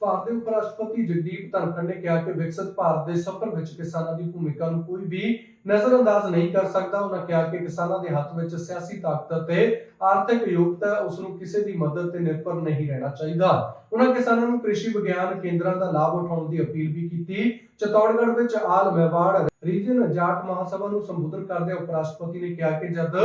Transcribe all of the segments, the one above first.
ਭਾਰਤ ਦੇ ਉਪ ਰਾਸ਼ਟਰਪਤੀ ਜਗਦੀਪ ਧਨਖੜ ਨੇ ਕਿਹਾ ਕਿ ਵਿਕਸਿਤ ਭਾਰਤ ਦੇ ਸਫ਼ਰ ਵਿੱਚ ਕਿਸਾਨਾਂ ਦੀ ਭੂਮਿਕਾ ਨੂੰ ਕੋਈ ਵੀ ਨਜ਼ਰਅੰਦਾਜ਼ ਨਹੀਂ ਕਰ ਸਕਦਾ। ਉਹਨਾਂ ਕਿਹਾ ਕਿ ਕਿਸਾਨਾਂ ਦੇ ਹੱਥ ਵਿੱਚ ਸਿਆਸੀ ਤਾਕਤ ਅਤੇ ਆਰਥਿਕ ਯੋਗਤਾ ਉਸ ਨੂੰ ਕਿਸੇ ਦੀ ਮਦਦ ਤੇ ਨਿਰਭਰ ਨਹੀਂ ਰਹਿਣਾ ਚਾਹੀਦਾ। ਉਹਨਾਂ ਕਿਸਾਨਾਂ ਨੂੰ ਕ੍ਰਿਸ਼ੀ ਵਿਗਿਆਨ ਕੇਂਦਰਾਂ ਦਾ ਲਾਭ ਉਠਾਉਣ ਦੀ ਅਪੀਲ ਵੀ ਕੀਤੀ। ਚਤੌੜਗੜ੍ਹ ਵਿੱਚ ਆਲ ਮੈਵਾੜ ਰੀਜਨ ਜਾਟ ਮਹਾਸਭਾ ਨੂੰ ਸੰਬੋਧਨ ਕਰਦੇ ਉਪ ਰਾਸ਼ਟਰਪਤੀ ਨੇ ਕਿਹਾ ਕਿ ਜਦ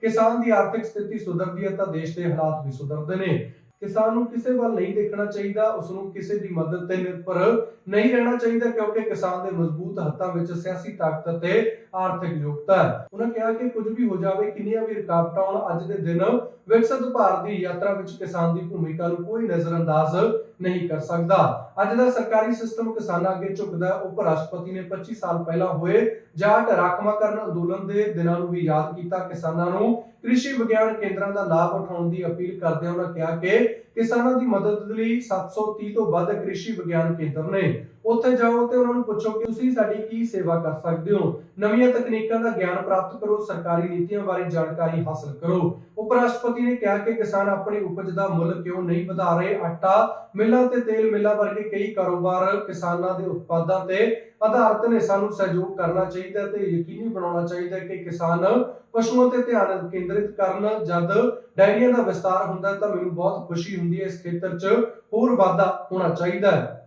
ਕਿਸਾਨ ਦੀ ਆਰਥਿਕ ਸਥਿਤੀ ਸੁਧਰਦੀ ਹੈ, ਤਾਂ ਦੇਸ਼ ਦੇ ਹਾਲਾਤ ਵੀ ਸੁਧਰਦੇ ਨੇ। ਕਿਸਾਨ ਨੂੰ ਕਿਸੇ ਵੱਲ ਨਹੀਂ ਦੇਖਣਾ ਚਾਹੀਦਾ ਉਸ ਨੂੰ ਕਿਸੇ ਦੀ ਮਦਦ ਤੇ ਨਿਰਭਰ ਨਹੀਂ ਰਹਿਣਾ ਚਾਹੀਦਾ, ਕਿਉਂਕਿ ਕਿਸਾਨ ਦੇ ਮਜ਼ਬੂਤ ਹੱਥਾਂ ਵਿੱਚ ਸਿਆਸੀ ਤਾਕਤ ਅਤੇ ਆਰਥਿਕ ਯੋਗਤਾ ਹੈ। ਉਹਨਾਂ ਕਿਹਾ ਕਿ ਕੁਝ ਵੀ ਹੋ ਜਾਵੇ, ਕਿੰਨੀਆਂ ਵੀ ਰੁਕਾਵਟਾਂ ਆਉਣ ਅੱਜ ਦੇ ਦਿਨ ਵਿਕਸਿਤ ਭਾਰਤ ਦੀ ਯਾਤਰਾ ਵਿੱਚ ਕਿਸਾਨ ਦੀ ਭੂਮਿਕਾ ਨੂੰ ਕੋਈ ਨਜ਼ਰਅੰਦਾਜ਼ ਨਹੀਂ ਕਰ ਸਕਦਾ। ਅੱਜ ਦਾ ਸਰਕਾਰੀ ਸਿਸਟਮ ਕਿਸਾਨਾਂ ਅੱਗੇ ਝੁਕਦਾ ਉਪ ਰਾਸ਼ਟਰਪਤੀ ਨੇ 25 ਸਾਲ ਪਹਿਲਾਂ ਹੋਏ ਜਾਟ ਰਾਖਵਾਂਕਰਨ ਅੰਦੋਲਨ ਦੇ ਦਿਨਾਂ ਨੂੰ ਵੀ ਯਾਦ ਕੀਤਾ ਕਿਸਾਨਾਂ ਨੂੰ। ਕ੍ਰਿਸ਼ੀ ਵਿਗਿਆਨ ਕੇਂਦਰਾਂ ਦਾ ਲਾਭ ਉਠਾਉਣ ਦੀ ਅਪੀਲ ਕਰਦਿਆਂ ਉਹਨਾਂ ਕਿਹਾ ਕਿ ਕਿਸਾਨਾਂ ਦੀ ਮਦਦ ਲਈ 730 ਤੋਂ ਵੱਧ ਕ੍ਰਿਸ਼ੀ ਵਿਗਿਆਨ ਕੇਂਦਰ ਨੇ। ਉੱਥੇ ਜਾਓ ਤੇ ਉਹਨਾਂ ਨੂੰ ਪੁੱਛੋ ਕਿ ਤੁਸੀਂ ਸਾਡੀ ਕੀ ਸੇਵਾ ਕਰ ਸਕਦੇ ਹੋ। ਨਵੀਆਂ ਤਕਨੀਕਾਂ ਦਾ ਗਿਆਨ ਪ੍ਰਾਪਤ ਕਰੋ, ਸਰਕਾਰੀ ਨੀਤੀਆਂ ਬਾਰੇ ਜਾਣਕਾਰੀ ਹਾਸਲ ਕਰੋ। ਉਪ ਰਾਸ਼ਟਰਪਤੀ ਨੇ ਕਿਹਾ ਕਿ ਕਿਸਾਨ ਆਪਣੀ ਉਪਜ ਦਾ ਮੁੱਲ ਕਿਉਂ ਨਹੀਂ ਵਧਾ ਰਹੇ? ਆਟਾ, ਮਿੱਲਾਂ ਤੇ ਤੇਲ ਮਿੱਲਾਂ ਵਰਗੇ ਕਈ ਕਾਰੋਬਾਰ ਕਿਸਾਨਾਂ ਦੇ ਉਤਪਾਦਾਂ ਤੇ ਆਧਾਰਿਤ ਨੇ। ਸਾਨੂੰ ਸਹਿਯੋਗ ਕਰਨਾ ਚਾਹੀਦਾ ਤੇ ਯਕੀਨੀ ਬਣਾਉਣਾ ਚਾਹੀਦਾ ਹੈ ਕਿ ਕਿਸਾਨ ਪਸ਼ੂਆਂ ਤੇ ਧਿਆਨ ਕੇਂਦਰਿਤ ਕਰਨ। ਜਦ ਡਾਇਰੀਆਂ ਦਾ ਵਿਸਤਾਰ ਹੁੰਦਾ ਹੈ ਤਾਂ ਮੈਨੂੰ ਬਹੁਤ ਖੁਸ਼ੀ ਹੁੰਦੀ ਹੈ। ਇਸ ਖੇਤਰ 'ਚ ਹੋਰ ਵਾਧਾ ਹੋਣਾ ਚਾਹੀਦਾ ਹੈ।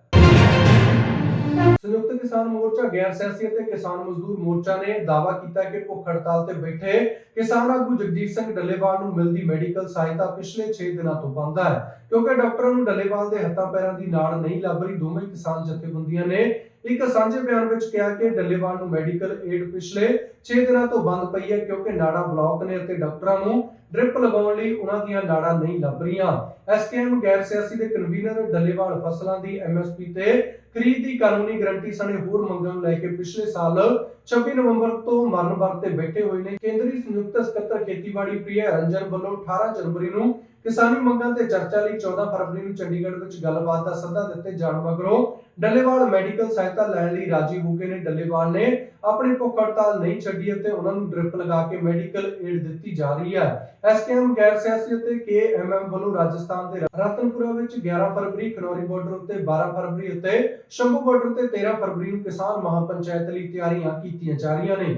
ਸੰਯੁਕਤ ਕਿਸਾਨ ਮੋਰਚਾ, ਗੈਰ ਸਿਆਸੀ ਅਤੇ ਕਿਸਾਨ ਮਜ਼ਦੂਰ ਮੋਰਚਾ ਨੇ ਦਾਅਵਾ ਕੀਤਾ ਕਿ ਭੁੱਖ ਹੜਤਾਲ ਤੇ ਬੈਠੇ ਕਿਸਾਨ ਆਗੂ ਜਗਜੀਤ ਸਿੰਘ ਡੱਲੇਵਾਲ ਨੂੰ ਮਿਲਦੀ ਮੈਡੀਕਲ ਸਹਾਇਤਾ ਪਿਛਲੇ 6 ਦਿਨਾਂ ਤੋਂ ਬੰਦ ਹੈ। ਕਿਉਂਕਿ ਡਾਕਟਰਾਂ ਨੂੰ ਡੱਲੇਵਾਲ ਦੇ ਹੱਥਾਂ ਪੈਰਾਂ ਦੀ ਨਾੜ ਨਹੀਂ ਲੱਭ ਰਹੀ, ਦੋਵੇਂ ਕਿਸਾਨ ਜਥੇਬੰਦੀਆਂ ਨੇ ਇੱਕ ਸਾਂਝੇ ਬਿਆਨ ਵਿੱਚ ਕਿਹਾ ਕਿ ਡੱਲੇਵਾਲ ਨੂੰ ਮੈਡੀਕਲ ਏਡ ਪਿਛਲੇ 6 ਦਿਨਾਂ ਤੋਂ ਬੰਦ ਪਈ ਹੈ ਕਿਉਂਕਿ ਨਾੜਾਂ ਬਲੌਕ ਨੇ ਅਤੇ ਡਾਕਟਰਾਂ ਨੂੰ ਡ੍ਰਿਪ ਲਗਾਉਣ ਲਈ ਉਹਨਾਂ ਦੀਆਂ ਨਾੜਾਂ ਨਹੀਂ ਲੱਭ ਰਹੀਆਂ। ਐਸਕੇਐਮ ਗੈਰ ਸਿਆਸੀ ਦੇ ਕਨਵੀਨਰ ਡੱਲੇਵਾਲ ਫਸਲਾਂ ਦੀ ਐਮਐਸਪੀ ਤੇ ਖਰੀਦ ਦੀ ਕਾਨੂੰਨੀ ਗਰੰਟੀ ਸਣੇ ਹੋਰ ਮੰਗਾਂ ਨੂੰ ਲੈ ਕੇ ਪਿਛਲੇ ਸਾਲ 26 ਨਵੰਬਰ ਤੋਂ ਮਰਨ ਵਰਤ ਤੇ ਬੈਠੇ ਹੋਏ ਨੇ। ਕੇਂਦਰੀ ਸੰਯੁਕਤ ਸਕੱਤਰ ਖੇਤੀਬਾੜੀ ਪ੍ਰਿਆ ਰੰਜਨ ਵੱਲੋਂ 18 ਜਨਵਰੀ ਨੂੰ ਕਿਸਾਨੀ ਮੰਗਾਂ ਤੇ ਚਰਚਾ ਲਈ 14 ਫਰਵਰੀ ਨੂੰ ਚੰਡੀਗੜ੍ਹ ਵਿੱਚ ਗੱਲਬਾਤ ਦਾ ਸੱਦਾ ਦਿੱਤੇ ਜਾਣ ਮਗਰੋਂ ਡੱਲੇਵਾਲ ਮੈਡੀਕਲ ਸਹਾਇਤਾ ਲੈਣ ਲਈ ਰਾਜੀ ਹੋ ਗਏ ਨੇ। ਡੱਲੇਵਾਲ ਨੇ ਆਪਣੀ ਭੁੱਖ ਹੜਤਾਲ ਨਹੀਂ ਛੱਡੀ ਅਤੇ ਉਹਨਾਂ ਨੂੰ ਡ੍ਰਿਪ ਲਗਾ ਕੇ ਮੈਡੀਕਲ ਏਡ ਦਿੱਤੀ ਜਾ ਰਹੀ ਹੈ। ਐਸਕੇਐਮ ਗੈਰ ਸਿਆਸੀ ਅਤੇ ਕੇਐਮਐਮ ਵੱਲੋਂ ਰਾਜਸਥਾਨ ਦੇ ਰਤਨਪੁਰਾ ਵਿੱਚ 11 ਫਰਵਰੀ ਖਨੌਰੀ ਬਾਰਡਰ ਉੱਤੇ 12 ਫਰਵਰੀ ਅਤੇ ਸ਼ੰਭੂ ਬਾਰਡਰ ਤੇ 13 ਫਰਵਰੀ ਨੂੰ ਕਿਸਾਨ ਮਹਾਪੰਚਾਇਤ ਲਈ ਤਿਆਰੀਆਂ ਕੀਤੀਆਂ ਜਾ ਰਹੀਆਂ ਨੇ।